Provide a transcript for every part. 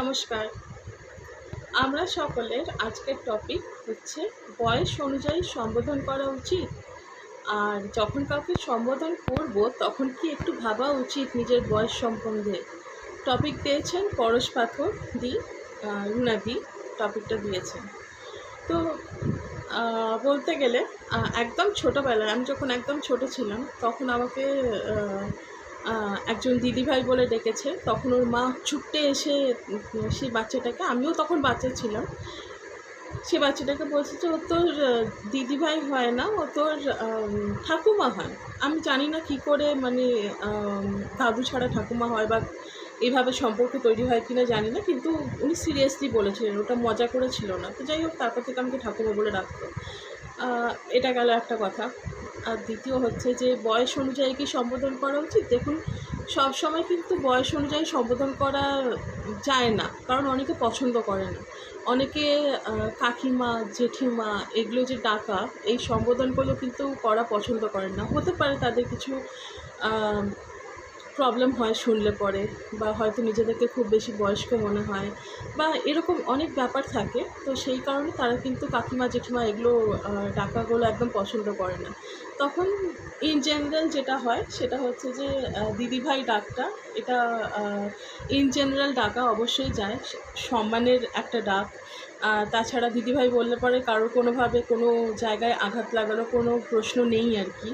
নমস্কার। আমরা সকলের আজকের টপিক হচ্ছে বয়স অনুযায়ী সম্বোধন করা উচিত। আর যখন কাউকে সম্বোধন করব, তখন কি একটু ভাবা উচিত নিজের বয়স সম্বন্ধে? টপিক দিয়েছেন পরশ পাথর দি রুনাদি টপিকটা দিয়েছেন। তো বলতে গেলে একদম ছোটোবেলায়, আমি যখন একদম ছোট ছিলাম, তখন আমাকে একজন দিদিভাই বলে ডেকেছে। তখন ওর মা ছুটতে এসে সেই বাচ্চাটাকে, আমিও তখন বাচ্চা ছিলাম। সে বাচ্চাটাকে বলছে যে, ও তোর দিদিভাই হয় না, ও তোর ঠাকুমা হয়। আমি জানি না কী করে মানে দাদু ছাড়া ঠাকুমা হয় বা এভাবে সম্পর্ক তৈরি হয় কিনা জানি না, কিন্তু উনি সিরিয়াসলি বলেছিলেন, ওটা মজা করেছিল না। তো যাই হোক, তারপর থেকে আমাকে ঠাকুমা বলে ডাকতো এটা গেল একটা কথা। আর দ্বিতীয় হচ্ছে যে বয়স অনুযায়ী কি সম্বোধন করা উচিত? দেখুন, সব সময় কিন্তু বয়স অনুযায়ী সম্বোধন করা যায় না, কারণ অনেকে পছন্দ করে না। অনেকে কাকিমা, জেঠিমা, এগুলো যে ডাকা, এই সম্বোধনগুলো কিন্তু করা পছন্দ করে না। হতে পারে তাদের কিছু প্রবলেম হয় শুনলে পরে বা হয়তো নিজেদেরকে খুব বেশি বয়স্ক মনে হয় বা এরকম অনেক ব্যাপার থাকে। তো সেই কারণে তারা কিন্তু কাকিমা, জেঠিমা এগুলো ডাকাগুলো একদম পছন্দ করে না। তখন ইন জেনারেল যেটা হয় সেটা হচ্ছে যে দিদিভাই ডাকটা, এটা ইন জেনারেল ডাকা অবশ্যই যায়, সম্মানের একটা ডাক। তাছাড়া দিদিভাই বললে পরে কারোর কোনোভাবে কোনো জায়গায় আঘাত লাগানো কোনো প্রশ্ন নেই আর কি।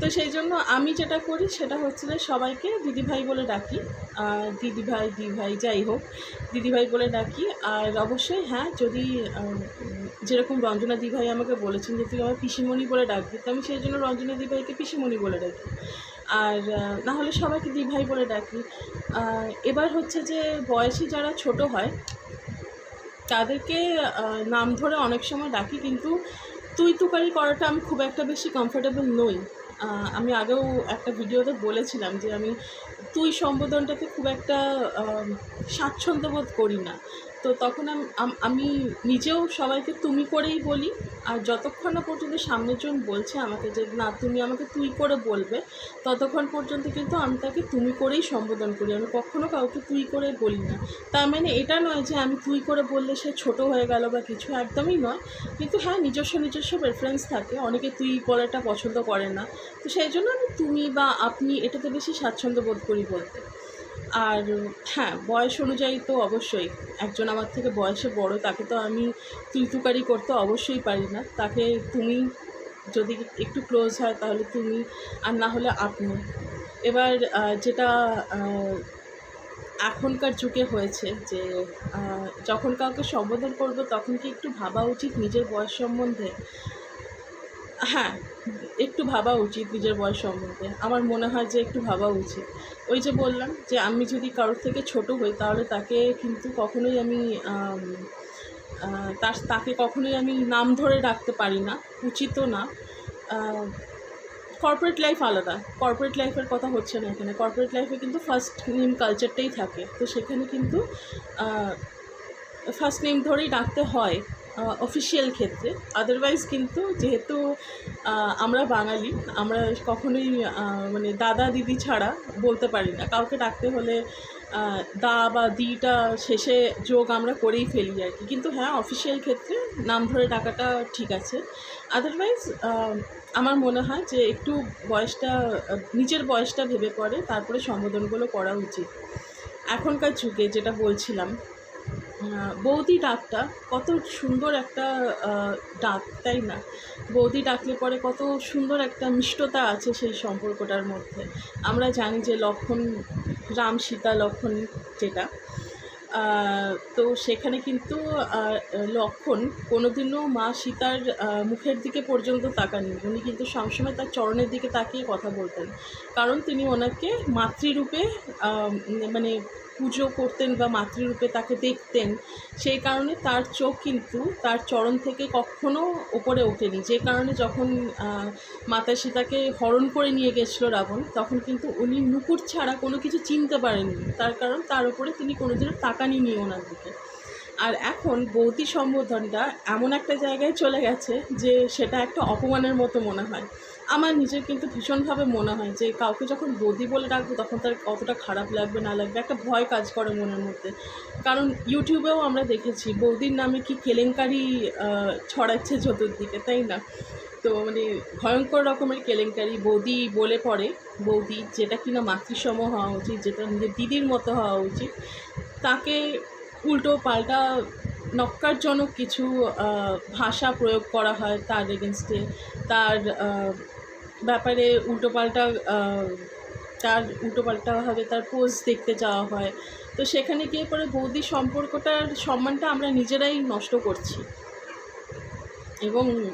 তো সেই জন্য আমি যেটা করি সেটা হচ্ছে যে সবাইকে দিদিভাই বলে ডাকি, আর দিদিভাই, দিভাই যাই হোক, দিদিভাই বলে ডাকি। আর অবশ্যই হ্যাঁ যদি যেরকম রঞ্জনা দিভাই আমাকে বলেছেন যে তুই আমার পিসিমণি বলে ডাকবি, তো আমি সেই জন্য রঞ্জনা দিভাইকে পিসিমণি বলে ডাকি। আর না হলে সবাইকে দিভাই বলে ডাকি। এবার হচ্ছে যে বয়সে যারা ছোট হয়, তাদেরকে নাম ধরে অনেক সময় ডাকি, কিন্তু তুই তুকারি করাটা আমি খুব একটা বেশি কমফোর্টেবল নই। আমি আগেও একটা ভিডিওতে বলেছিলাম যে আমি তুই সম্বোধনটাকে খুব একটা স্বাচ্ছন্দ্য বোধ করি না। তো তখন আম- নিজেও সবাইকে তুমি করেই বলি। আর যতক্ষণ না পর্যন্ত সামনের জন বলছে আমাকে যে, না, তুমি আমাকে তুই করে বলবে, ততক্ষণ পর্যন্ত কিন্তু আমি তাকে তুমি করেই সম্বোধন করি। আমি কখনো কাউকে তুই করে বলি না তার মানে এটা নয় যে আমি তুই করে বললে সে ছোট হয়ে গেল বা কিছু, একদমই নয়। কিন্তু হ্যাঁ নিজস্ব নিজস্ব প্রেফারেন্স থাকে। অনেকে তুই বলাটা পছন্দ করে না। তো সেই জন্য আমি তুমি বা আপনি এটাতে বেশি স্বাচ্ছন্দ্য বোধ করি বলতে। আর হ্যাঁ বয়স অনুযায়ী তো অবশ্যই। একজন আমার থেকে বয়সে বড়, তাকে তো আমি তুই তুকারি করতে অবশ্যই পারি না। তাকে তুমি যদি একটু ক্লোজ হয়, তাহলে তুমি আর না হলে আপনি। এবার যেটা এখনকার যুগে হয়েছে যে যখন কাউকে সম্বোধন করব, তখন কি একটু ভাবা উচিত নিজের বয়স সম্বন্ধে? হ্যাঁ একটু ভাবা উচিত নিজের বয়স সম্বন্ধে। আমার মনে হয় যে একটু ভাবা উচিত। ওই যে বললাম যে আমি যদি কারোর থেকে ছোট হই তাহলে তাকে কিন্তু কখনোই আমি তার, তাকে কখনোই আমি নাম ধরে ডাকতে পারি না উচিতও না। কর্পোরেট লাইফ আলাদা। কর্পোরেট লাইফের কথা হচ্ছে না এখানে। কর্পোরেট লাইফে কিন্তু ফার্স্ট নেম কালচারটাই থাকে। তো সেখানে কিন্তু ফার্স্ট নেম ধরেই ডাকতে হয়। অফিসিয়াল ক্ষেত্রে। আদারওয়াইজ কিন্তু যেহেতু আমরা বাঙালি, আমরা কখনোই মানে দাদা দিদি ছাড়া বলতে পারি না। কাউকে ডাকতে হলে দা বা দিটা শেষে যোগ আমরা করেই ফেলি আর কি। কিন্তু হ্যাঁ অফিসিয়াল ক্ষেত্রে নাম ধরে ডাকাটা ঠিক আছে। আদারওয়াইজ আমার মনে হয় যে একটু বয়সটা, নিজের বয়সটা ভেবে পড়ে তারপরে সম্বোধনগুলো করা উচিত। এখনকার যুগে যেটা বলছিলাম বৌদি ডাকটা কত সুন্দর একটা ডাক, তাই না? বৌদি ডাকলে পরে কত সুন্দর একটা মিষ্টতা আছে সেই সম্পর্কটার মধ্যে। আমরা জানি যে লক্ষণ রাম, সীতা, লক্ষণ যেটা। তো সেখানে কিন্তু লক্ষণ কোনোদিনও মা সীতার মুখের দিকে পর্যন্ত তাকাননি। উনি কিন্তু সবসময় তার চরণের দিকে তাকিয়ে কথা বলতেন। কারণ তিনি ওনাকে মাতৃরূপে মানে পুজো করতেন বা মাতৃরূপে তাকে দেখতেন, সেই কারণে তার চোখ কিন্তু তার চরণ থেকে কখনো ওপরে ওঠেনি। যে কারণে যখন মাতা সীতাকে হরণ করে নিয়ে গেছিল রাবণ, তখন কিন্তু উনি মুকুট ছাড়া কোনো কিছু চিনতে পারেননি। তার কারণ তার উপরে তিনি কোনোদিনও নিয়ে ওনার দিকে। আর এখন বৌদি সম্বোধনটা এমন একটা জায়গায় চলে গেছে যে সেটা একটা অপমানের মতো মনে হয়। আমার নিজের কিন্তু ভীষণভাবে মনে হয় যে কাউকে যখন বৌদি বলে ডাকবো তখন তার কতটা খারাপ লাগবে, না লাগবে, একটা ভয় কাজ করে মনের মধ্যে। কারণ ইউটিউবেও আমরা দেখেছি বৌদির নামে কি কেলেঙ্কারি ছড়াচ্ছে চতুর্দিকে, তাই না? তো মানে ভয়ঙ্কর রকমের কেলেঙ্কারি বৌদি বলে পড়ে, বৌদি যেটা কিনা মাতৃসম হওয়া উচিত, যেটা নিজের দিদির মতো হওয়া উচিত, তাকে উল্টো পাল্টা নক্কারজনক কিছু ভাষা প্রয়োগ করা হয় তার এগেনস্টে তার ব্যাপারে উল্টোপাল্টা তার উল্টোপাল্টাভাবে তার পোজ দেখতে যাওয়া হয়। তো সেখানে গিয়ে পরে বৌদি সম্পর্কটার সম্মানটা আমরা নিজেরাই নষ্ট করছি। এবং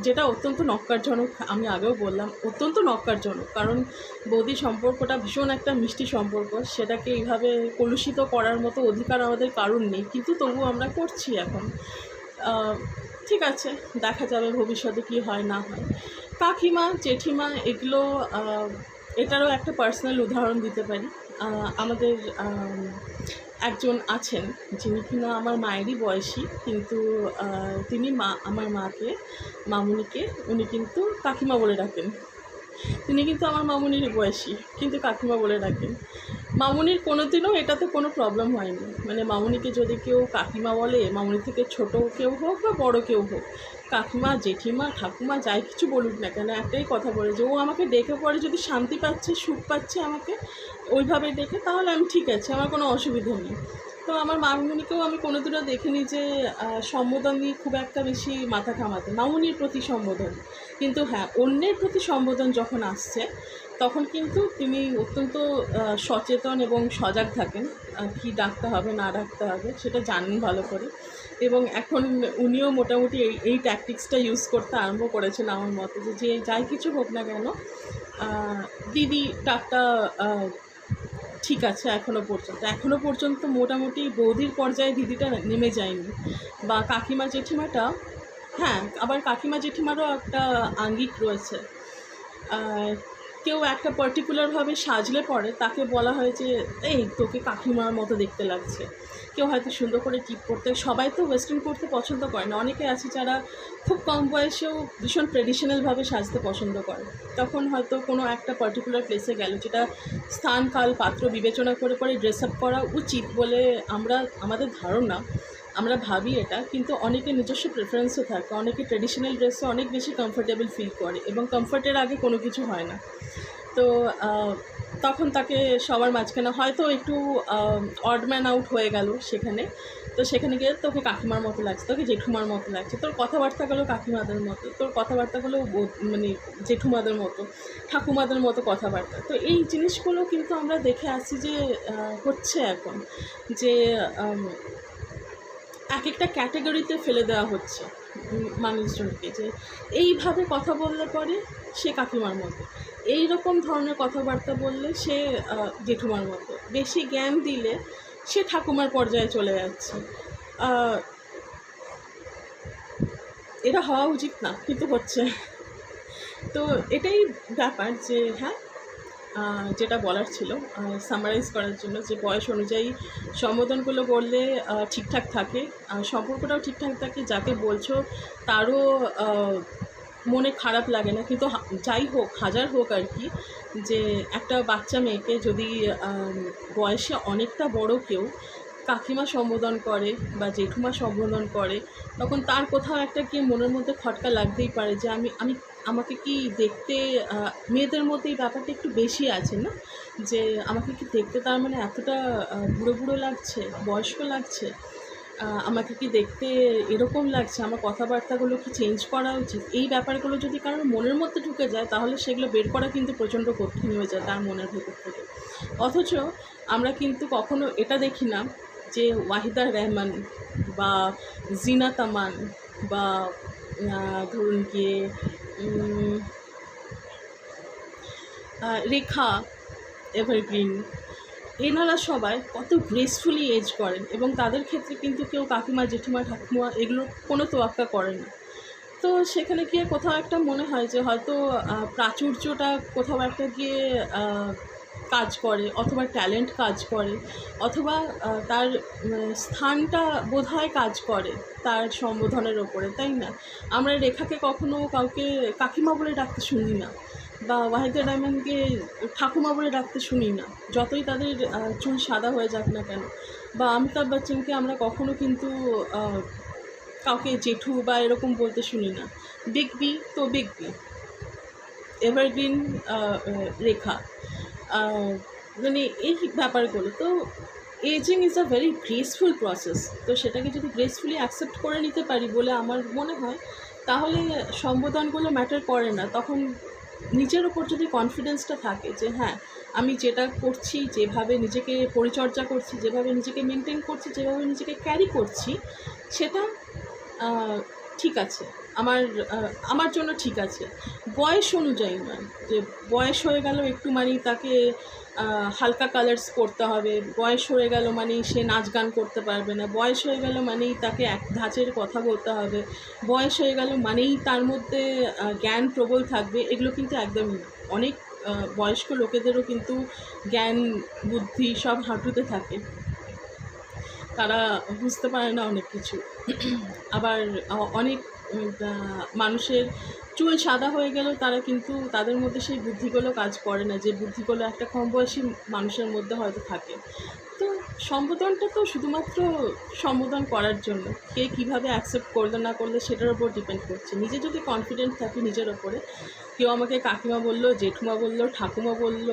যেটা অত্যন্ত নক্কারজনক, আমি আগেও বললাম, অত্যন্ত নক্কারজনক। কারণ বৌদি সম্পর্কটা ভীষণ একটা মিষ্টি সম্পর্ক, সেটাকে এইভাবে কলুষিত করার মতো অধিকার আমাদের কারণ নেই। কিন্তু তবু আমরা করছি এখন। ঠিক আছে, দেখা যাবে ভবিষ্যতে কি হয়, না হয়। কাকিমা, জেঠিমা, এগুলো এটারও একটা পার্সোনাল উদাহরণ দিতে পারি। আমাদের একজন আছেন যিনি কিনা আমার মায়েরই বয়সী, কিন্তু তিনি মা, আমার মাকে, মামুনিকে, উনি কিন্তু কাকিমা বলে ডাকেন। তিনি কিন্তু আমার মামুনির বয়সী, কিন্তু কাকিমা বলে ডাকেন। মামুনির কোনোদিনও এটাতে কোনো প্রবলেম হয়নি। মানে মামুনিকে যদি কেউ কাকিমা বলে, মামুনি থেকে ছোট কেউ হোক বা বড় কেউ হোক, কাকিমা, জেঠিমা, ঠাকুমা যাই কিছু বলুক না কেন, একটাই কথা বলে যে, ও আমাকে ডেকে পরে যদি শান্তি পাচ্ছে, সুখ পাচ্ছে আমাকে, ওইভাবে ডেকে তাহলে আমি ঠিক আছে, আমার কোনো অসুবিধা নেই। তো আমার মামুনিকেও আমি কোনোদিনও দেখিনি যে সম্বোধন নিয়ে খুব একটা বেশি মাথা ঘামাতে, মামুনির প্রতি সম্বোধন। কিন্তু হ্যাঁ অন্যের প্রতি সম্বোধন যখন আসছে, তখন কিন্তু তিনি অত্যন্ত সচেতন এবং সজাগ থাকেন কী ডাকতে হবে, না ডাকতে হবে, সেটা জানেন ভালো করে। এবং এখন উনিও মোটামুটি এই এই ট্যাকটিক্সটা ইউজ করতে আরম্ভ করেছেন আমার মতে যে যে যাই কিছু হোক না কেন দিদি ডাকটা ঠিক আছে এখনও পর্যন্ত। এখনও পর্যন্ত মোটামুটি বৌদির পর্যায়ে দিদিটা নেমে যায়নি। বা কাকিমা, জেঠিমাটা হ্যাঁ আবার কাকিমা জেঠিমারও একটা আঙ্গিক রয়েছে। কেউ একটা পার্টিকুলারভাবে সাজলে পরে তাকে বলা হয় যে, এই, তোকে কাকিমার মতো দেখতে লাগছে। কেউ হয়তো সুন্দর করে টিপ করতে, সবাই তো ওয়েস্টার্ন করতে পছন্দ করে না। অনেকে আছে যারা খুব কম বয়সেও ভীষণ ট্রেডিশনালভাবে সাজতে পছন্দ করে। তখন হয়তো কোনো একটা পার্টিকুলার প্লেসে গেল যেটা স্থান কাল পাত্র বিবেচনা করে, পরে ড্রেস আপ করা উচিত বলে আমরা, আমাদের ধারণা। আমরা ভাবি এটা, কিন্তু অনেকের নিজস্ব প্রেফারেন্সও থাকে। অনেকে ট্রেডিশনাল ড্রেসে অনেক বেশি কমফোর্টেবল ফিল করে এবং কমফোর্টের আগে কোনো কিছু হয় না। তো তখন তাকে সবার মাঝখানে হয়তো একটু অডম্যান আউট হয়ে গেল সেখানে। তো সেখানে গিয়ে তোকে কাকিমার মতো লাগছে, তোকে জেঠুমার মতো লাগছে। তোর কথাবার্তাগুলো কাকিমাদের মতো, তোর কথাবার্তাগুলো মানে জেঠুমাদের মতো, ঠাকুমাদের মতো কথাবার্তা। তো এই জিনিসগুলো কিন্তু আমরা দেখে আসছি যে হচ্ছে এখন যে এক একটা ক্যাটাগরিতে ফেলে দেওয়া হচ্ছে মানুষজনকে যে এইভাবে কথা বললে পরে সে কাকিমার মতো এই রকম ধরনের কথাবার্তা বললে সে জেঠুমার মতো, বেশি জ্ঞান দিলে সে ঠাকুমার পর্যায়ে চলে যাচ্ছে। এটা হওয়া উচিত না, কিন্তু হচ্ছে। তো এটাই ব্যাপার যে হ্যাঁ যেটা বলার ছিল সামারাইজ করার জন্য যে বয়স অনুযায়ী সম্বোধনগুলো বললে ঠিকঠাক থাকে। সম্পর্কটাও ঠিকঠাক থাকে, যাকে বলছো তারও মনে খারাপ লাগে না। কিন্তু যাই হোক, হাজার হোক আর কি, যে একটা বাচ্চা মেয়েকে যদি বয়সে অনেকটা বড় কেউ কাকিমা সম্বোধন করে বা জেঠুমা সম্বোধন করে, তখন তার কোথাও একটা গিয়ে মনের মধ্যে খটকা লাগতেই পারে যে আমি আমি আমাকে কি দেখতে মেয়েদের মধ্যে এই ব্যাপারটা একটু বেশি আছে না? যে আমাকে কি দেখতে তার মানে এতটা বুড়ো বুড়ো লাগছে, বয়স্ক লাগছে আমাকে কি দেখতে এরকম লাগছে, আমার কথাবার্তাগুলো কি চেঞ্জ করা উচিত? এই ব্যাপারগুলো যদি কারোর মনের মধ্যে ঢুকে যায়, তাহলে সেগুলো বের করা কিন্তু প্রচণ্ড কঠিন হয়ে যায় তার মনের ভেতর থেকে। অথচ আমরা কিন্তু কখনো এটা দেখি না যে ওয়াহিদা রহমান বা জিনা তামান বা ধরুন গিয়ে রেখা, এভারগ্রিন, এনারা সবাই কত গ্রেসফুলি এজ করেন এবং তাদের ক্ষেত্রে কিন্তু কেউ কাকিমা, জেঠিমা, ঠাকুমা এগুলো কোনো তোয়াক্কা করে না। তো সেখানে গিয়ে কোথাও একটা মনে হয় যে হয়তো প্রাচুর্যটা কোথাও একটা গিয়ে কাজ করে, অথবা ট্যালেন্ট কাজ করে, অথবা তার স্থানটা বোধহয় কাজ করে তার সম্বোধনের ওপরে, তাই না? আমরা রেখাকে কখনো কাউকে কাকিমা বলে ডাকতে শুনি না, বা ওয়াহিদা ডায়মন্ডকে ঠাকুমা বলে ডাকতে শুনি না, যতই তাদের চুল সাদা হয়ে যাক না কেন, বা অমিতাভ বচ্চনকে আমরা কখনো কিন্তু কাউকে জেঠু বা এরকম বলতে শুনি না, বিগ বি তো বিগ বি, এভারগ্রিন রেখা মানে এই ব্যাপারগুলো, তো ageing is a very graceful process তো সেটাকে যদি গ্রেসফুলি অ্যাকসেপ্ট করে নিতে পারি বলে আমার মনে হয়, তাহলে সম্বোধনগুলো ম্যাটার করে না। তখন নিজের ওপর যদি কনফিডেন্সটা থাকে যে হ্যাঁ আমি যেটা করছি, যেভাবে নিজেকে পরিচর্যা করছি, যেভাবে নিজেকে মেনটেন করছি, যেভাবে নিজেকে ক্যারি করছি, সেটা ঠিক আছে। আমার আমার জন্য ঠিক আছে। বয়স অনুযায়ী নয়। যে বয়স হয়ে গেল একটু মানে তাকে হালকা কালার্স করতে হবে। বয়স হয়ে গেল মানেই সে নাচ গান করতে পারবে না। বয়স হয়ে গেল মানেই তাকে এক ধাঁচের কথা বলতে হবে। বয়স হয়ে গেল মানেই তার মধ্যে জ্ঞান প্রবল থাকবে। এগুলো কিন্তু একদমই না অনেক বয়স্ক লোকেদেরও কিন্তু জ্ঞান, বুদ্ধি সব হাঁটুতে থাকে। তারা বুঝতে পারে না অনেক কিছু। আবার অনেক মানুষের চুল সাদা হয়ে গেলেও তারা কিন্তু তাদের মধ্যে সেই বুদ্ধিগুলো কাজ করে না, যে বুদ্ধিগুলো একটা কম বয়সী মানুষের মধ্যে হয়তো থাকে। তো সম্বোধনটা তো শুধুমাত্র সম্বোধন করার জন্য। কে কীভাবে অ্যাকসেপ্ট করল না করলে সেটার উপর ডিপেন্ড করছে। নিজে যদি কনফিডেন্ট থাকি নিজের ওপরে, কেউ আমাকে কাকিমা বলল, জেঠুমা বলল, ঠাকুমা বলল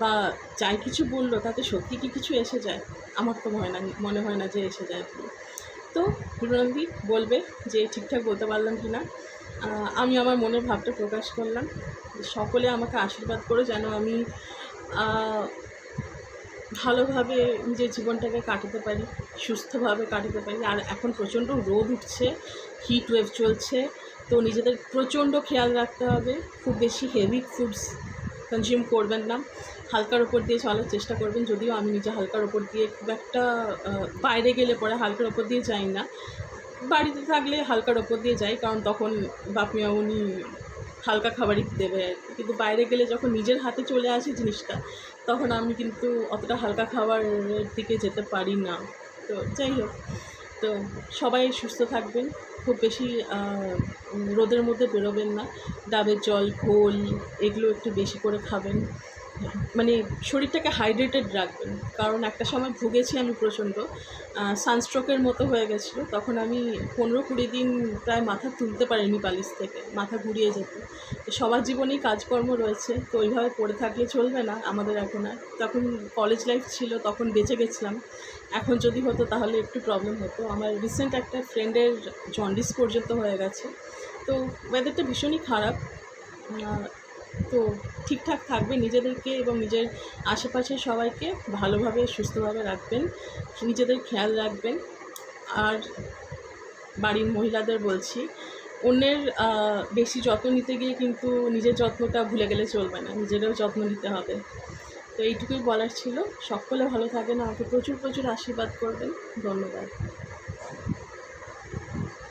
বা যাই কিছু বলল, তাতে সত্যি কি কিছু এসে যায়? আমার তো হয় না, মনে হয় না যে এসে যায়। তো রুনন্দি বলবে যে ঠিকঠাক বলতে পারলাম কি না। আমি আমার মনের ভাবটা প্রকাশ করলাম। সকলে আমাকে আশীর্বাদ করে যেন আমি ভালোভাবে নিজের জীবনটাকে কাটাতে পারি, সুস্থভাবে কাটাতে পারি। আর এখন প্রচণ্ড রোদ উঠছে হিট ওয়েভ চলছে, তো নিজেদের প্রচণ্ড খেয়াল রাখতে হবে। খুব বেশি হেভি ফুডস কনজিউম করবেন না। হালকার ওপর দিয়ে চলার চেষ্টা করবেন। যদিও আমি নিজে হালকার ওপর দিয়ে খুব একটা বাইরে গেলে পরে হালকার ওপর দিয়ে যাই না। বাড়িতে থাকলে হালকার ওপর দিয়ে যাই, কারণ তখন বাপিমা উনি হালকা খাবারই দেবে আর। কিন্তু বাইরে গেলে যখন নিজের হাতে চলে আসে জিনিসটা, তখন আমি কিন্তু অতটা হালকা খাবারের দিকে যেতে পারি না। তো যাই হোক, তো সবাই সুস্থ থাকবেন। খুব বেশি রোদের মধ্যে বেরোবেন না। ডাবের জল ঘোল এগুলো একটু বেশি করে খাবেন। মানে শরীরটাকে হাইড্রেটেড রাখবেন। কারণ একটা সময় ভুগেছি আমি প্রচণ্ড। সানস্ট্রোকের মতো হয়ে গেছিল। তখন আমি পনেরো কুড়ি দিন প্রায় মাথা তুলতে পারিনি পালিশ থেকে। মাথা ঘুরিয়ে যেত। সবার জীবনেই কাজকর্ম রয়েছে। তো ওইভাবে পড়ে থাকলে চলবে না আমাদের এখন আর। তখন কলেজ লাইফ ছিল, তখন বেঁচে গেছিলাম। এখন যদি হতো তাহলে একটু প্রবলেম হতো। আমার রিসেন্ট একটা ফ্রেন্ডের জন্ডিস পর্যন্ত হয়ে গেছে। তো ওয়েদারটা ভীষণই খারাপ। তো ঠিকঠাক থাকবে নিজেদেরকে এবং নিজের আশেপাশের সবাইকে ভালোভাবে, সুস্থভাবে রাখবেন, নিজেদের খেয়াল রাখবেন। আর বাড়ির মহিলাদের বলছি, অন্যের বেশি যত্ন নিতে গিয়ে কিন্তু নিজের যত্নটা ভুলে গেলে চলবে না, নিজেরও যত্ন নিতে হবে। তো এইটুকুই বলার ছিল। সকলে ভালো থাকেন আমাকে প্রচুর প্রচুর আশীর্বাদ করবেন। ধন্যবাদ।